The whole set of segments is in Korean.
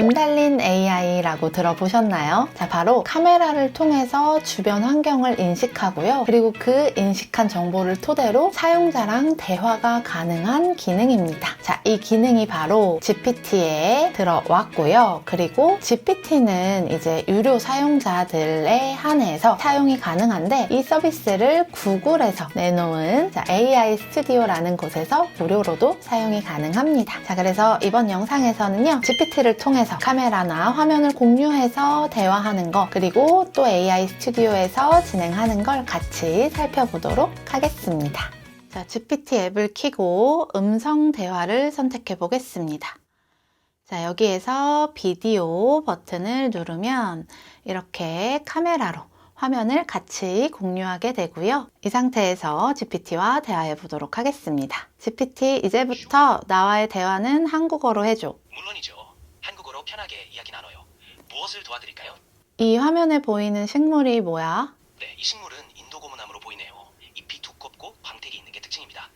인달린 AI 라고 들어보셨나요? 자, 바로 카메라를 통해서 주변 환경을 인식하고요. 그리고 그 인식한 정보를 토대로 사용자랑 대화가 가능한 기능입니다. 자, 이 기능이 바로 GPT에 들어왔고요. 그리고 GPT는 이제 유료 사용자들에 한해서 사용이 가능한데 이 서비스를 구글에서 내놓은 자, AI 스튜디오라는 곳에서 무료로도 사용이 가능합니다. 자, 그래서 이번 영상에서는요, GPT를 통해서 카메라나 화면을 공유해서 대화하는 거, 그리고 또 AI 스튜디오에서 진행하는 걸 같이 살펴보도록 하겠습니다. 자, GPT 앱을 켜고 음성 대화를 선택해 보겠습니다. 자, 여기에서 비디오 버튼을 누르면 이렇게 카메라로 화면을 같이 공유하게 되고요. 이 상태에서 GPT와 대화해 보도록 하겠습니다. GPT, 이제부터 나와의 대화는 한국어로 해줘. 물론이죠. 한국어로 편하게 이야기 나눠요. 무엇을 도와드릴까요? 이 화면에 보이는 식물이 뭐야? 네, 이 식물은 인도 고무나무로 보이네요. 잎이 두껍고 광택이 있는 게 특징입니다.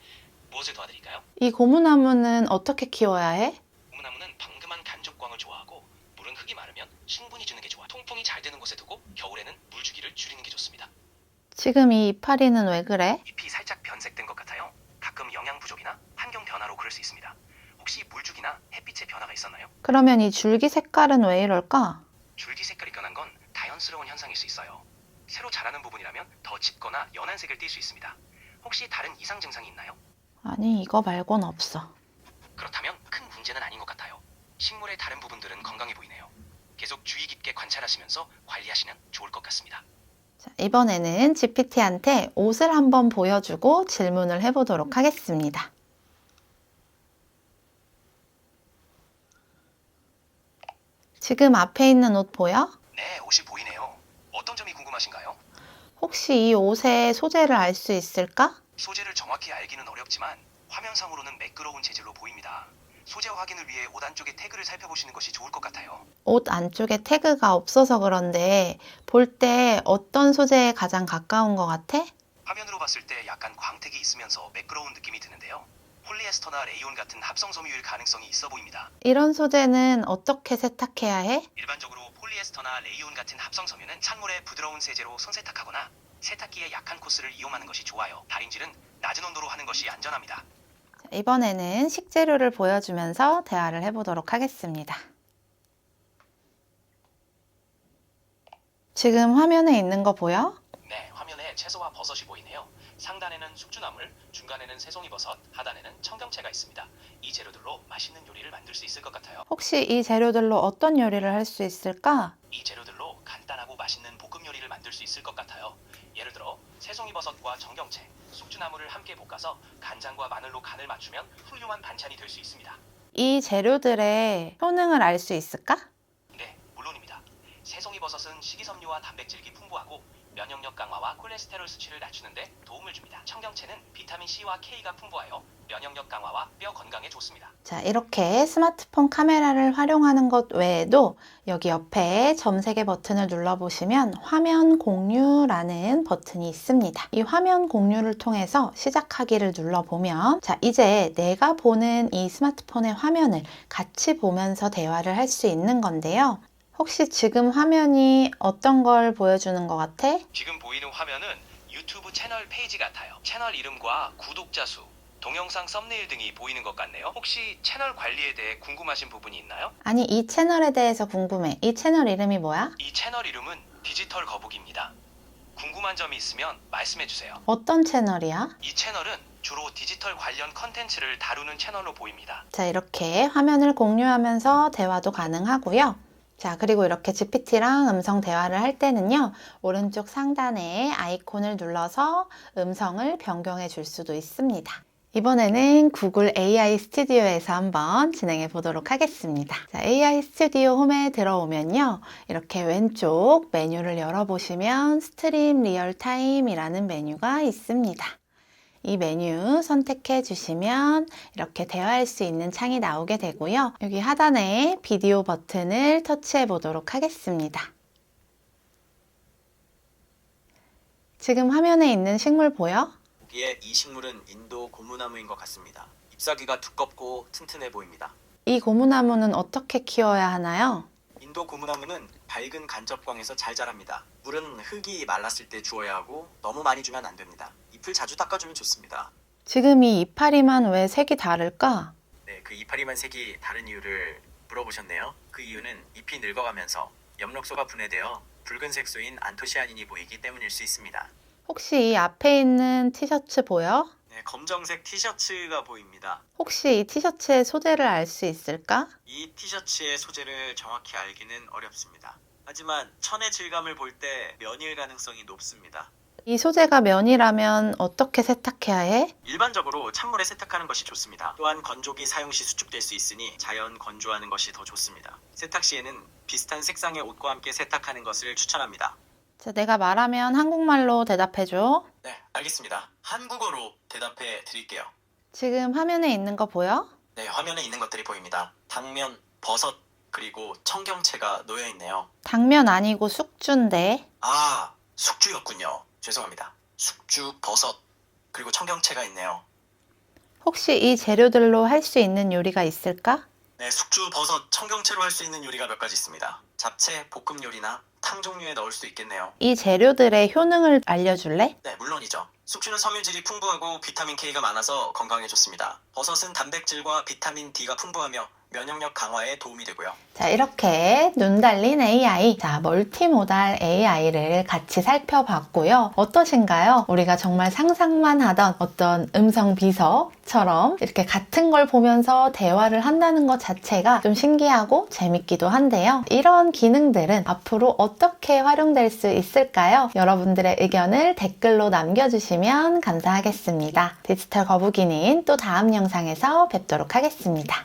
무엇을 도와드릴까요? 이 고무나무는 어떻게 키워야 해? 고무나무는 방금한 간접광을 좋아하고 물은 흙이 마르면 충분히 주는 게 좋아. 통풍이 잘 되는 곳에 두고 겨울에는 물 주기를 줄이는 게 좋습니다. 지금 이 이파리는 왜 그래? 잎이 살짝 변색된 것 같아요. 가끔 영양 부족이나 환경 변화로 그럴 수 있습니다. 혹시 물주기나 햇빛의 변화가 있었나요? 그러면 이 줄기 색깔은 왜 이럴까? 줄기 색깔이 변한 건 자연스러운 현상일 수 있어요. 새로 자라는 부분이라면 더 짙거나 연한 색을 띌수 있습니다. 혹시 다른 이상 증상이 있나요? 아니, 이거 말곤 없어. 그렇다면 큰 문제는 아닌 것 같아요. 식물의 다른 부분들은 건강해 보이네요. 계속 주의 깊게 관찰하시면서 관리하시면 좋을 것 같습니다. 자, 이번에는 GPT한테 옷을 한번 보여주고 질문을 해보도록 하겠습니다. 지금 앞에 있는 옷 보여? 네, 옷이 보이네요. 어떤 점이 궁금하신가요? 혹시 이 옷의 소재를 알 수 있을까? 소재를 정확히 알기는 어렵지만 화면상으로는 매끄러운 재질로 보입니다. 소재 확인을 위해 옷 안쪽의 태그를 살펴보시는 것이 좋을 것 같아요. 옷 안쪽에 태그가 없어서 그런데 볼 때 어떤 소재에 가장 가까운 것 같아? 화면으로 봤을 때 약간 광택이 있으면서 매끄러운 느낌이 드는데요. 폴리에스터나 레이온 같은 합성 섬유일 가능성이 있어 보입니다. 이런 소재는 어떻게 세탁해야 해? 일반적으로 폴리에스터나 레이온 같은 합성 섬유는 찬물에 부드러운 세제로 손세탁하거나 세탁기의 약한 코스를 이용하는 것이 좋아요. 다림질은 낮은 온도로 하는 것이 안전합니다. 자, 이번에는 식재료를 보여주면서 대화를 해보도록 하겠습니다. 지금 화면에 있는 거 보여? 네, 화면에 채소와 버섯이 보이네요. 상단에는 숙주나물, 중간에는 새송이버섯, 하단에는 청경채가 있습니다. 이 재료들로 맛있는 요리를 만들 수 있을 것 같아요. 혹시 이 재료들로 어떤 요리를 할 수 있을까? 이 재료들로 간단하고 맛있는 볶음 요리를 만들 수 있을 것 같아요. 예를 들어 새송이버섯과 청경채, 숙주나물을 함께 볶아서 간장과 마늘로 간을 맞추면 훌륭한 반찬이 될 수 있습니다. 이 재료들의 효능을 알 수 있을까? 네, 물론입니다. 새송이버섯은 식이섬유와 단백질이 풍부하고 면역력 강화와 콜레스테롤 수치를 낮추는데 도움을 줍니다. 청경채는 비타민 C와 K가 풍부하여 면역력 강화와 뼈 건강에 좋습니다. 자, 이렇게 스마트폰 카메라를 활용하는 것 외에도 여기 옆에 점세개 버튼을 눌러보시면 화면 공유라는 버튼이 있습니다. 이 화면 공유를 통해서 시작하기를 눌러보면 자, 이제 내가 보는 이 스마트폰의 화면을 같이 보면서 대화를 할 수 있는 건데요. 혹시 지금 화면이 어떤 걸 보여주는 것 같아? 지금 보이는 화면은 유튜브 채널 페이지 같아요. 채널 이름과 구독자 수, 동영상 썸네일 등이 보이는 것 같네요. 혹시 채널 관리에 대해 궁금하신 부분이 있나요? 아니, 이 채널에 대해서 궁금해. 이 채널 이름이 뭐야? 이 채널 이름은 디지털 거북입니다. 궁금한 점이 있으면 말씀해 주세요. 어떤 채널이야? 이 채널은 주로 디지털 관련 컨텐츠를 다루는 채널로 보입니다. 자, 이렇게 화면을 공유하면서 대화도 가능하고요. 자, 그리고 이렇게 GPT랑 음성 대화를 할 때는요, 오른쪽 상단에 아이콘을 눌러서 음성을 변경해 줄 수도 있습니다. 이번에는 구글 AI 스튜디오에서 한번 진행해 보도록 하겠습니다. 자, AI 스튜디오 홈에 들어오면요. 이렇게 왼쪽 메뉴를 열어보시면 스트림 리얼타임이라는 메뉴가 있습니다. 이 메뉴 선택해 주시면 이렇게 대화할 수 있는 창이 나오게 되고요. 여기 하단에 비디오 버튼을 터치해 보도록 하겠습니다. 지금 화면에 있는 식물 보여? 보기에 이 식물은 인도 고무나무인 것 같습니다. 잎사귀가 두껍고 튼튼해 보입니다. 이 고무나무는 어떻게 키워야 하나요? 인도 고무나무는 밝은 간접광에서 잘 자랍니다. 물은 흙이 말랐을 때 주어야 하고 너무 많이 주면 안 됩니다. 잎을 자주 닦아주면 좋습니다. 지금 이 이파리만 왜 색이 다를까? 네, 그 이파리만 색이 다른 이유를 물어보셨네요. 그 이유는 잎이 늙어가면서 엽록소가 분해되어 붉은 색소인 안토시아닌이 보이기 때문일 수 있습니다. 혹시 이 앞에 있는 티셔츠 보여? 네, 검정색 티셔츠가 보입니다. 혹시 이 티셔츠의 소재를 알 수 있을까? 이 티셔츠의 소재를 정확히 알기는 어렵습니다. 하지만 천의 질감을 볼 때 면일 가능성이 높습니다. 이 소재가 면이라면 어떻게 세탁해야 해? 일반적으로 찬물에 세탁하는 것이 좋습니다. 또한 건조기 사용 시 수축될 수 있으니 자연 건조하는 것이 더 좋습니다. 세탁 시에는 비슷한 색상의 옷과 함께 세탁하는 것을 추천합니다. 자, 내가 말하면 한국말로 대답해줘. 네, 알겠습니다. 한국어로 대답해 드릴게요. 지금 화면에 있는 거 보여? 네, 화면에 있는 것들이 보입니다. 당면, 버섯, 그리고 청경채가 놓여 있네요. 당면 아니고 숙주인데. 아, 숙주였군요. 죄송합니다. 숙주, 버섯, 그리고 청경채가 있네요. 혹시 이 재료들로 할 수 있는 요리가 있을까? 네, 숙주, 버섯, 청경채로 할 수 있는 요리가 몇 가지 있습니다. 잡채, 볶음 요리나 탕 종류에 넣을 수 있겠네요. 이 재료들의 효능을 알려줄래? 네, 물론이죠. 숙주는 섬유질이 풍부하고 비타민 K가 많아서 건강에 좋습니다. 버섯은 단백질과 비타민 D가 풍부하며 면역력 강화에 도움이 되고요. 자, 이렇게 눈 달린 AI, 자, 멀티모달 AI를 같이 살펴봤고요. 어떠신가요? 우리가 정말 상상만 하던 어떤 음성 비서처럼 이렇게 같은 걸 보면서 대화를 한다는 것 자체가 좀 신기하고 재밌기도 한데요. 이런 기능들은 앞으로 어떻게 활용될 수 있을까요? 여러분들의 의견을 댓글로 남겨주시면 감사하겠습니다. 디지털 거북이는 또 다음 영상에서 뵙도록 하겠습니다.